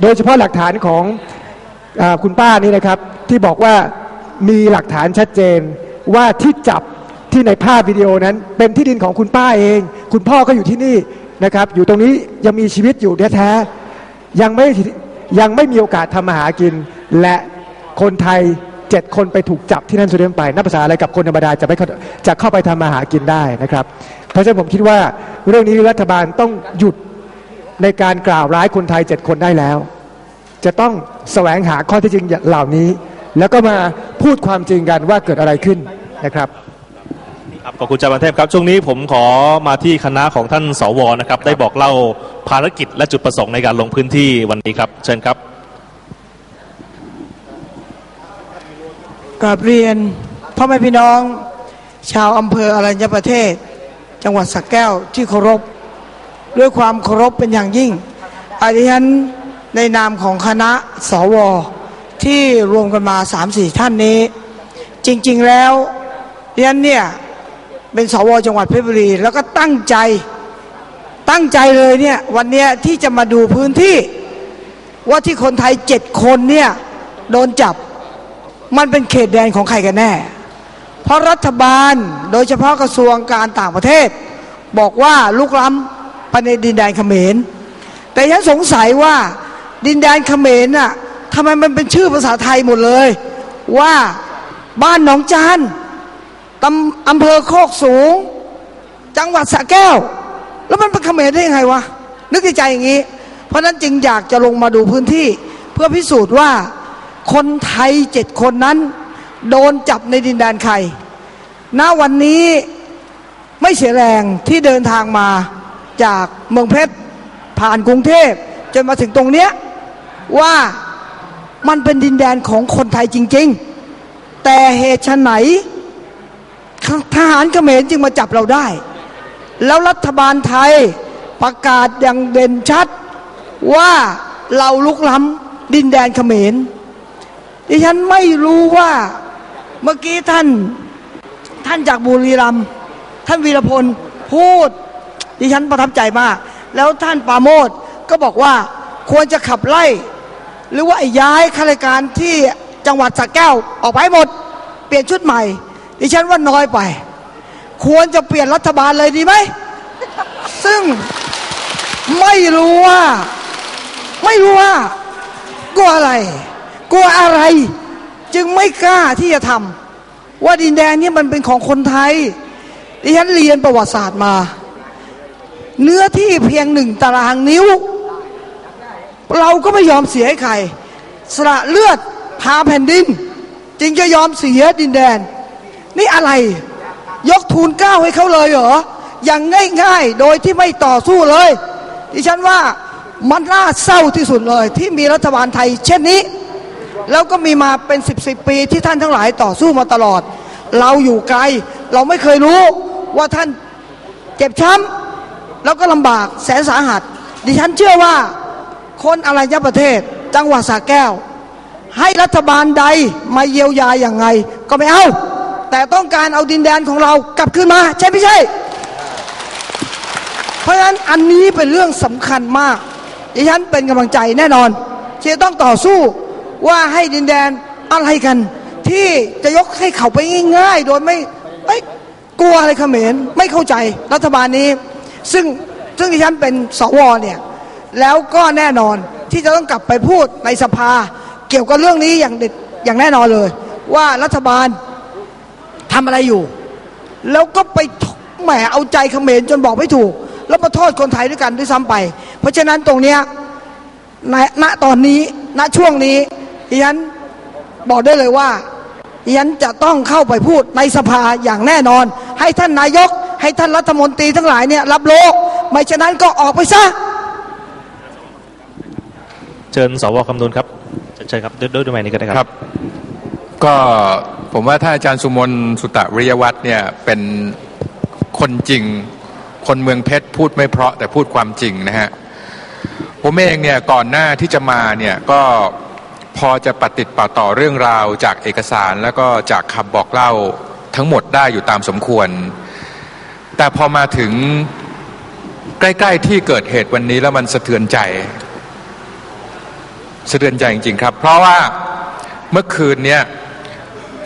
โดยเฉพาะหลักฐานของอคุณป้านี่นะครับ ที่บอกว่ามีหลักฐานชัดเจนว่าที่จับที่ในภาพวิดีโอนั้น เป็นที่ดินของคุณป้าเอง คุณพ่อก็อยู่ที่นี่นะครับ อยู่ตรงนี้ยังมีชีวิตอยู่แท้ๆยังไม่ยังไม่มีโอกาสทำมาหากิน และคนไทยเจ็ดคนไปถูกจับที่นั่นสุดเดมไปนับภาษาอะไรกับคนธรรมดาจะไม่จะเข้าไปทำมาหากินได้นะครับ เพราะฉะนั้นผมคิดว่าเรื่องนี้รัฐบาลต้องหยุด ในการกล่าวร้ายคนไทยเจ็ดคนได้แล้ว จะต้องแสวงหาข้อเที่จริงเหล่านี้ แล้วก็มาพูดความจริงกันว่าเกิดอะไรขึ้นนะครับครับขอบคุณอาจารย์ประเทพครับ ช่วงนี้ผมขอมาที่คณะของท่านสวนะครับ ได้บอกเล่าภารกิจและจุดประสงค์ในการลงพื้นที่วันนี้ครับ เชิญครับกราบเรียนพ่อแม่พี่น้อง ชาวอำเภออรัญญประเทศ จังหวัดสักแก้วที่เคารพ ด้วยความเคารพเป็นอย่างยิ่งอาดิฉันในนามของคณะสว ที่รวมกันมาสามสี่ท่านนี้ จริง ๆแล้วดิฉันเนี่ยเป็นสวจังหวัดเพชรบุรี แล้วก็ตั้งใจตั้งใจเลยเนี่ยวันเนี้ยที่จะมาดูพื้นที่ ว่าที่คนไทยเจ็ดคนเนี่ยโดนจับมันเป็นเขตแดนของใครกันแน่ เพราะรัฐบาลโดยเฉพาะกระทรวงการต่างประเทศ บอกว่าลุกล้ำ ไปในดินแดนเขมร แต่ฉันสงสัยว่าดินแดนเขมรน่ะทำไมมันเป็นชื่อภาษาไทยหมดเลย ว่าบ้านหนองจานตำอำเภอโคกสูง จังหวัดสระแก้ว แล้วมันเป็นเขมรได้ยังไงวะ นึกในใจอย่างนี้ เพราะฉะนั้นจึงอยากจะลงมาดูพื้นที่ เพื่อพิสูจน์ว่าคนไทยเจ็ดคนนั้น โดนจับในดินแดนใครณวันนี้ไม่เสียแรงที่เดินทางมา จากเมืองเพชรผ่านกรุงเทพจนมาถึงตรงเนี้ยว่ามันเป็นดินแดนของคนไทยจริง ๆ แต่เหตุไฉนทหารเขมรจึงมาจับเราได้ แล้วรัฐบาลไทยประกาศอย่างเด่นชัดว่าเราลุกล้ำดินแดนเขมร ดิฉันไม่รู้ว่าเมื่อกี้ท่านท่านจากบุรีรัมย์ท่านวีรพลพูด ดิฉันประทับใจมาก แล้วท่านปาโมทก็บอกว่าควรจะขับไล่ หรือว่าย้ายข้าราชการที่จังหวัดสระแก้วออกไปหมด เปลี่ยนชุดใหม่ ดิฉันว่าน้อยไป ควรจะเปลี่ยนรัฐบาลเลยดีไหม ซึ่งไม่รู้ว่า ไม่รู้ว่ากลัวอะไร กลัวอะไร จึงไม่กล้าที่จะทำว่าดินแดนนี้มันเป็นของคนไทยดิฉันเรียนประวัติศาสตร์มา เนื้อที่เพียงหนึ่งตารางนิ้ว เราก็ไม่ยอมเสียให้ใคร สละเลือดพาแผ่นดิน จึงจะยอมเสียดินแดน นี่อะไร ยกทูลกล้าให้เขาเลยเหรอ อย่างง่ายๆ โดยที่ไม่ต่อสู้เลย ดิฉันว่ามันน่าเศร้าที่สุดเลย ที่มีรัฐบาลไทย เช่นนี้ แล้วก็มีมาเป็นสิบสิบปีที่ท่านทั้งหลายต่อสู้มาตลอด เราอยู่ไกล เราไม่เคยรู้ว่าท่านเจ็บช้ำ แล้วก็ลำบากแสนสาหัส ดิฉันเชื่อว่าคนอารยประเทศ จังหวัดสระแก้ว ให้รัฐบาลใดมาเยียวยาอย่างไง ก็ไม่เอาแต่ต้องการเอาดินแดนของเรากลับคืนมา ใช่ไม่ใช่ เพราะฉะนั้นอันนี้เป็นเรื่องสำคัญมากดิฉันเป็นกำลังใจแน่นอนที่จะต้องต่อสู้ว่าให้ดินแดนอะไรกัน ที่จะยกให้เขาไปง่ายๆ โดยไม่กลัวอะไรเขมรไม่เข้าใจรัฐบาลนี้ ซึ่งซึ่งดิฉันเป็นสวเนี่ยแล้วก็แน่นอนที่จะต้องกลับไปพูดในสภา เกี่ยวกับเรื่องนี้อย่างเด็ดอย่างแน่นอนเลย ว่ารัฐบาลทำอะไรอยู่ แล้วก็ไปแหมเอาใจเขมรจนบอกไม่ถูก แล้วมาโทษคนไทยด้วยกันด้วยซ้ำไป เพราะฉะนั้นตรงเนี้ยณณตอนนี้ณช่วงนี้ดิฉันบอกได้เลยว่าดิฉันจะต้องเข้าไปพูดในสภาอย่างแน่นอน ให้ท่านนายก ให้ท่านรัฐมนตรีทั้งหลายเนี่ยรับรู้ไม่ฉะนั้นก็ออกไปซะ เชิญสวคำนูนครับเชิญครับด้วยด้วยด้วยไมค์นี้ก็ได้คครัรับบก็ผมว่าถ้าอาจารย์สุมนสุตะวิริยวัฒน์เนี่ยเป็นคนจริง คนเมืองเพชรพูดไม่เพราะแต่พูดความจริงนะฮะผมเองเนี่ยก่อนหน้าที่จะมาเนี่ยก็พอจะปฏิดปะต่อเรื่องราวจากเอกสารแล้วก็จากคำบอกเล่าทั้งหมดได้อยู่ตามสมควร แต่พอมาถึงใกล้ๆที่เกิดเหตุวันนี้แล้วมันสะเทือนใจ สะเทือนใจจริงๆครับ เพราะว่าเมื่อคืนเนี้ย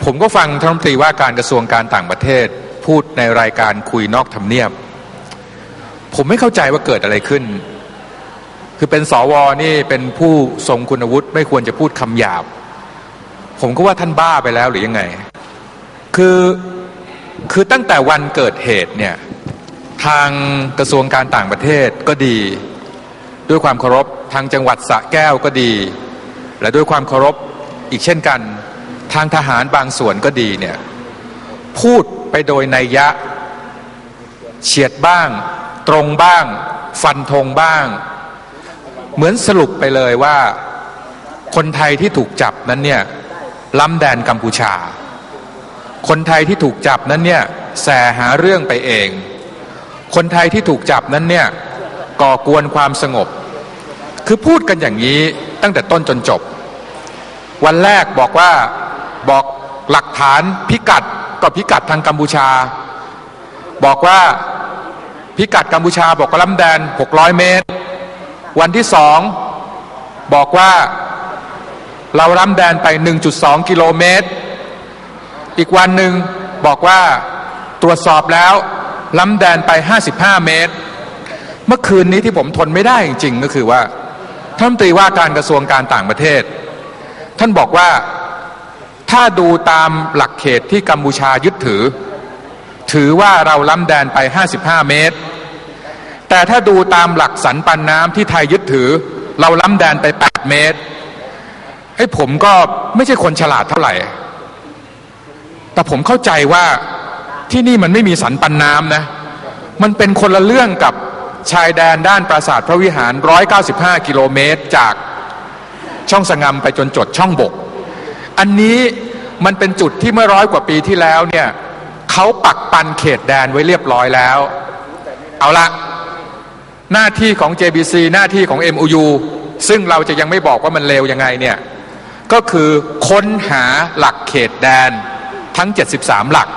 ผมก็ฟังท่านรัฐมนตรีว่าการกระทรวงการต่างประเทศ พูดในรายการคุยนอกทำเนียบ ผมไม่เข้าใจว่าเกิดอะไรขึ้น คือเป็นสวนี่เป็นผู้ทรงคุณวุฒิไม่ควรจะพูดคำหยาบ ผมก็ว่าท่านบ้าไปแล้วหรือยังไง คือคือตั้งแต่วันเกิดเหตุเนี่ย ทางกระทรวงการต่างประเทศก็ดี ด้วยความเคารพทางจังหวัดสระแก้วก็ดี และด้วยความเคารพอีกเช่นกัน ทางทหารบางส่วนก็ดีเนี่ยพูดไปโดยนัยยะเฉียดบ้าง ตรงบ้าง ฟันธงบ้าง เหมือนสรุปไปเลยว่า คนไทยที่ถูกจับนั้นเนี่ยล้ำแดนกัมพูชา คนไทยที่ถูกจับนั้นเนี่ยแสหาเรื่องไปเอง คนไทยที่ถูกจับนั้นเนี่ยก่อกวนความสงบ คือพูดกันอย่างนี้ตั้งแต่ต้นจนจบ วันแรกบอกว่าบอกหลักฐานพิกัดก็พิกัดทางกัมพูชา บอกว่าพิกัดกัมพูชาบอกว่าล้ำแดน 600 เมตร วันที่สองบอกว่าเราล้ำแดนไป 1.2 กิโลเมตร อีกวันหนึ่งบอกว่าตรวจสอบแล้ว ล้ำแดนไป 55 เมตร เมื่อคืนนี้ที่ผมทนไม่ได้จริงๆก็คือว่าท่านตรีว่าการกระทรวงการต่างประเทศ ท่านบอกว่าถ้าดูตามหลักเขตที่กัมพูชายึดถือ ถือว่าเราล้ำแดนไป 55 เมตร แต่ถ้าดูตามหลักสันปันน้ำที่ไทยยึดถือ เราล้ำแดนไป 8 เมตรให้ผมก็ไม่ใช่คนฉลาดเท่าไหร่ แต่ผมเข้าใจว่า ที่นี่มันไม่มีสันปันน้ำนะ มันเป็นคนละเรื่องกับชายแดนด้านปราสาทพระวิหาร 195 กิโลเมตร จากช่องสงำไปจนจดช่องบก อันนี้มันเป็นจุดที่เมื่อร้อยกว่าปีที่แล้วเนี่ยเขาปักปันเขตแดนไว้เรียบร้อยแล้ว เอาละหน้าที่ของ JBC หน้าที่ของ MOU ซึ่งเราจะยังไม่บอกว่ามันเลวยังไงเนี่ย ก็คือค้นหาหลักเขตแดนทั้ง 73 หลัก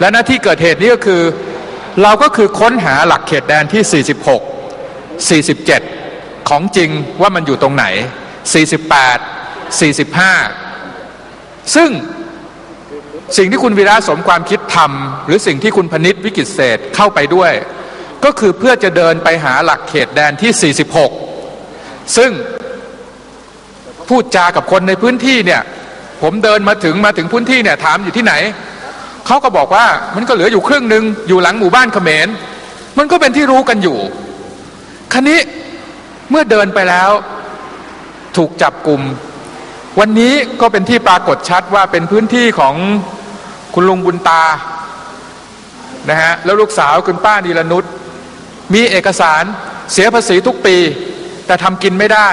และหน้าที่เกิดเหตุนี้ก็คือ เราก็คือค้นหาหลักเขตแดนที่ 46 47 ของจริงว่ามันอยู่ตรงไหน 48 45 ซึ่งสิ่งที่คุณวีระสมความคิดทำหรือสิ่งที่คุณพนิษฐ์วิกิตเศษเข้าไปด้วย ก็คือเพื่อจะเดินไปหาหลักเขตแดนที่ 46 ซึ่งพูดจากับคนในพื้นที่เนี่ย ผมเดินมาถึงมาถึงพื้นที่เนี่ยถามอยู่ที่ไหน เขาก็บอกว่ามันก็เหลืออยู่ครึ่งหนึ่งอยู่หลังหมู่บ้านเขมร มันก็เป็นที่รู้กันอยู่คันนี้เมื่อเดินไปแล้ว ถูกจับกลุ่ม วันนี้ก็เป็นที่ปรากฏชัดว่าเป็นพื้นที่ของคุณลุงบุญตานะฮะแล้วลูกสาวคุณป้านีรนุชมีเอกสารเสียภาษีทุกปี แต่ทำกินไม่ได้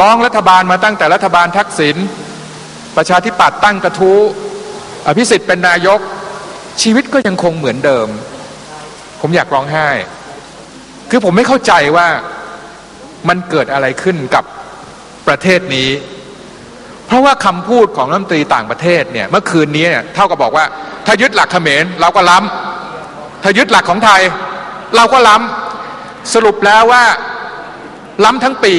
ร้องรัฐบาลมาตั้งแต่รัฐบาลทักษิณประชาธิปัตย์ตั้งกระทู้ อภิสิทธิ์เป็นนายกชีวิตก็ยังคงเหมือนเดิม ผมอยากร้องไห้ คือผมไม่เข้าใจว่ามันเกิดอะไรขึ้นกับประเทศนี้ เพราะว่าคำพูดของรัฐมนตรีต่างประเทศเนี่ยเมื่อคืนนี้เนี่ยเท่ากับบอกว่า ถ้ายึดหลักเขมรเราก็ล้ำถ้ายึดหลักของไทย เราก็ล้ำสรุปแล้วว่าล้ำทั้งปี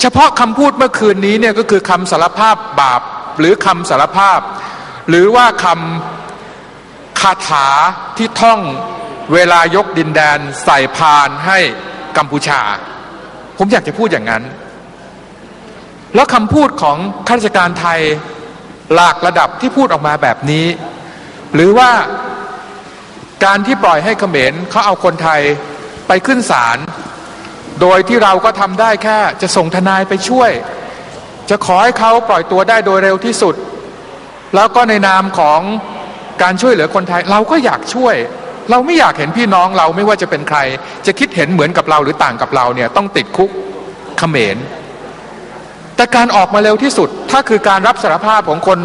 เฉพาะคำพูดเมื่อคืนนี้เนี่ยก็คือคำสารภาพบาปหรือคำสารภาพ หรือว่าคำคาถาที่ท่องเวลายกดินแดนใส่พานให้กัมพูชา ผมอยากจะพูดอย่างนั้น แล้วคำพูดของข้าราชการไทยหลากระดับที่พูดออกมาแบบนี้ หรือว่าการที่ปล่อยให้เขมรเขาเอาคนไทยไปขึ้นศาลโดยที่เราก็ทำได้แค่จะส่งทนายไปช่วย จะขอให้เขาปล่อยตัวได้โดยเร็วที่สุด แล้วก็ในนามของการช่วยเหลือคนไทย เราก็อยากช่วย เราไม่อยากเห็นพี่น้องเราไม่ว่าจะเป็นใคร จะคิดเห็นเหมือนกับเราหรือต่างกับเราเนี่ยต้องติดคุกเขมรแต่การออกมาเร็วที่สุด ถ้าคือการรับสารภาพของคน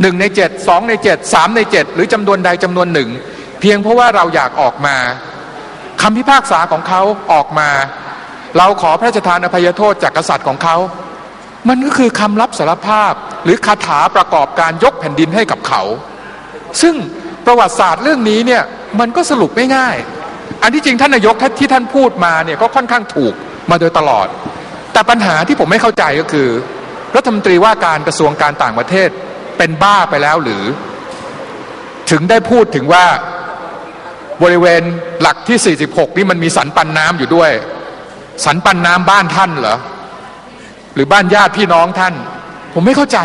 หนึ่งในเจ็ดสองในเจ็ดสามในเจ็ดหรือจำนวนใดจำนวนหนึ่ง เพียงเพราะว่าเราอยากออกมาคำพิพากษาของเขาออกมา เราขอพระราชทานอภัยโทษจากกษัตริย์ของเขา มันก็คือคำรับสารภาพหรือคาถาประกอบการยกแผ่นดินให้กับเขา ซึ่งประวัติศาสตร์เรื่องนี้เนี่ยมันก็สรุปไม่ง่าย อันที่จริงท่านนายกที่ท่านพูดมาเนี่ยก็ค่อนข้างถูกมาโดยตลอด แต่ปัญหาที่ผมไม่เข้าใจก็คือ รัฐมนตรีว่าการกระทรวงการต่างประเทศเป็นบ้าไปแล้วหรือ ถึงได้พูดถึงว่าบริเวณหลักที่ 46 นี่มันมีสันปันน้ำอยู่ด้วย สันปันน้ำบ้านท่านเหรอ หรือบ้านญาติพี่น้องท่าน ผมไม่เข้าใจ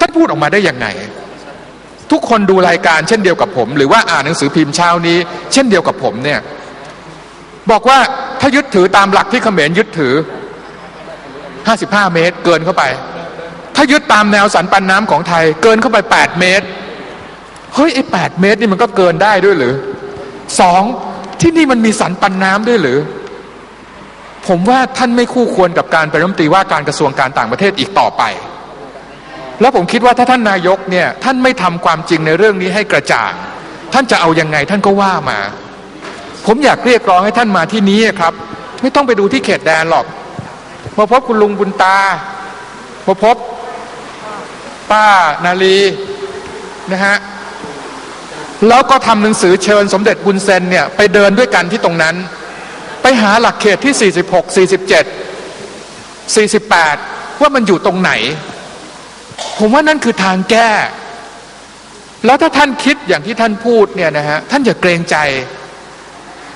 ท่านพูดออกมาได้ยังไง ทุกคนดูรายการเช่นเดียวกับผม หรือว่าอ่านหนังสือพิมพ์เช้านี้ เช่นเดียวกับผมเนี่ย บอกว่าถ้ายึดถือตามหลักที่เขมรยึดถือ 55 เมตร เกินเข้าไป ถ้ายึดตามแนวสันปันน้ำของไทย เกินเข้าไป 8 เมตรเฮ้ยไอ้8เมตรนี่มันก็เกินได้ด้วยหรือสองที่นี่มันมีสันปันน้ำด้วยหรือ ผมว่าท่านไม่คู่ควรกับการเป็นรัฐมนตรีว่าการกระทรวงการต่างประเทศอีกต่อไป แล้วผมคิดว่าถ้าท่านนายกเนี่ยท่านไม่ทำความจริงในเรื่องนี้ให้กระจ่าง ท่านจะเอายังไงท่านก็ว่ามา ผมอยากเรียกร้องให้ท่านมาที่นี้ครับ ไม่ต้องไปดูที่เขตแดนหรอก มาพบคุณลุงบุญตา มาพบป้านาลีนะฮะแล้วก็ทำหนังสือเชิญสมเด็จบุญเซนเนี่ยไปเดินด้วยกันที่ตรงนั้น ไปหาหลักเขตที่ 46 47 48 ว่ามันอยู่ตรงไหน ผมว่านั่นคือทางแก้ แล้วถ้าท่านคิดอย่างที่ท่านพูดเนี่ยนะฮะท่านอย่าเกรงใจ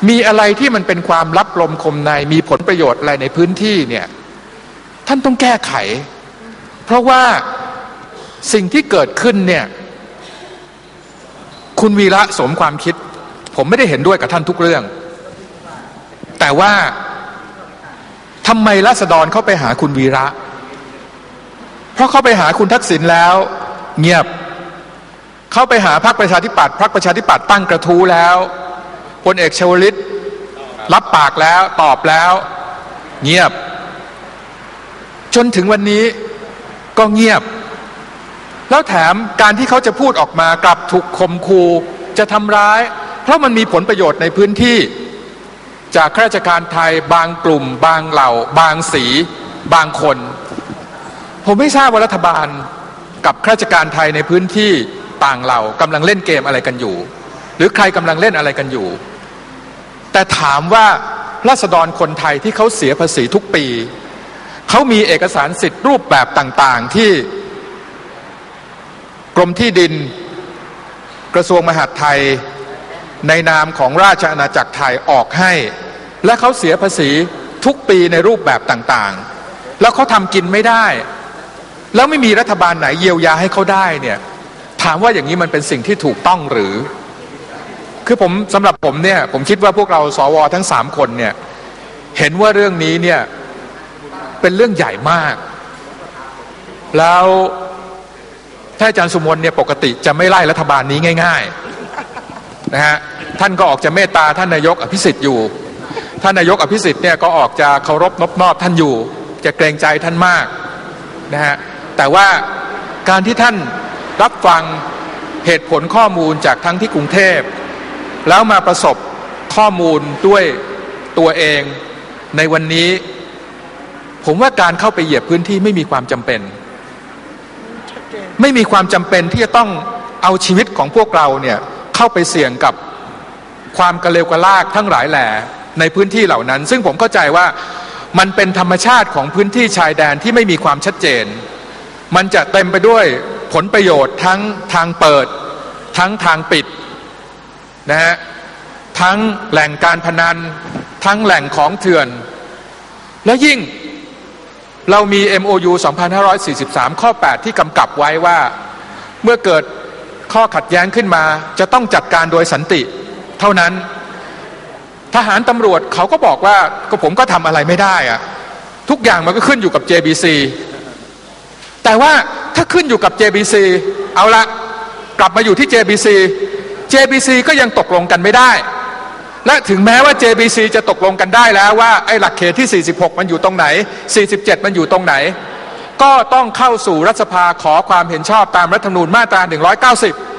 มีอะไรที่มันเป็นความลับลมคมใน มีผลประโยชน์อะไรในพื้นที่เนี่ยท่านต้องแก้ไข เพราะว่าสิ่งที่เกิดขึ้นเนี่ยคุณวีระสมความคิด ผมไม่ได้เห็นด้วยกับท่านทุกเรื่อง แต่ว่าทำไมรัษฎรเข้าไปหาคุณวีระ เพราะเข้าไปหาคุณทักษิณแล้ว เงียบ เข้าไปหาพรรคประชาธิปัตย์พรรคประชาธิปัตย์ตั้งกระทู้แล้วพลเอกชวลิตรับปากแล้วตอบแล้ว เงียบ จนถึงวันนี้ก็เงียบ แล้วแถมการที่เขาจะพูดออกมากลับถูกคมคูจะทำร้าย เพราะมันมีผลประโยชน์ในพื้นที่ จากข้าราชการไทยบางกลุ่ม บางเหล่า บางสี บางคน ผมไม่ทราบว่ารัฐบาลกับข้าราชการไทยในพื้นที่ต่างเหล่ากำลังเล่นเกมอะไรกันอยู่ หรือใครกำลังเล่นอะไรกันอยู่ แต่ถามว่าราษฎรคนไทยที่เขาเสียภาษีทุกปี เขามีเอกสารสิทธิ์รูปแบบต่างๆที่กรมที่ดิน กระทรวงมหาดไทย ในนามของราชอาณาจักรไทยออกให้ และเขาเสียภาษีทุกปีในรูปแบบต่างๆ แล้วเขาทำกินไม่ได้ แล้วไม่มีรัฐบาลไหนเยียวยาให้เขาได้เนี่ยถามว่าอย่างนี้มันเป็นสิ่งที่ถูกต้องหรือ คือผมสำหรับผมเนี่ยผมคิดว่าพวกเราสวทั้งสามคนเนี่ยเห็นว่าเรื่องนี้เนี่ยเป็นเรื่องใหญ่มาก แล้วถ้าอาจารย์สุมนเนี่ยปกติจะไม่ไล่รัฐบาลนี้ง่าย ๆ นะฮะ ท่านก็ออกจะเมตตาท่านนายกอภิสิทธิ์อยู่ ท่านนายกอภิสิทธิ์เนี่ยก็ออกจะเคารพนบนอบท่านอยู่ จะเกรงใจท่านมากนะฮะแต่ว่าการที่ท่านรับฟังเหตุผลข้อมูลจากทั้งที่กรุงเทพ แล้วมาประสบข้อมูลด้วยตัวเองในวันนี้ ผมว่าการเข้าไปเหยียบพื้นที่ไม่มีความจำเป็น ไม่มีความจำเป็นที่จะต้องเอาชีวิตของพวกเราเนี่ยเข้าไปเสี่ยงกับ ความกระเลวกระลากทั้งหลายแหล่ในพื้นที่เหล่านั้น ซึ่งผมเข้าใจว่ามันเป็นธรรมชาติของพื้นที่ชายแดนที่ไม่มีความชัดเจน มันจะเต็มไปด้วยผลประโยชน์ทั้งทางเปิด ทั้งทางปิดนะฮะทั้งแหล่งการพนัน ทั้งแหล่งของเถื่อน และยิ่งเรามี MOU 2543 ข้อ 8 ที่กำกับไว้ว่า เมื่อเกิดข้อขัดแย้งขึ้นมา จะต้องจัดการโดยสันติ เท่านั้น ทหารตำรวจเขาก็บอกว่าก็ผมก็ทำอะไรไม่ได้อะทุกอย่างมันก็ขึ้นอยู่กับ JBC แต่ว่าถ้าขึ้นอยู่กับ JBC เอาละกลับมาอยู่ที่ JBC JBC ก็ยังตกลงกันไม่ได้ และถึงแม้ว่า JBC จะตกลงกันได้แล้วว่าไอ้หลักเขตที่ 46 มันอยู่ตรงไหน 47 มันอยู่ตรงไหน ก็ต้องเข้าสู่รัฐสภาขอความเห็นชอบตามรัฐธรรมนูญมาตรา 190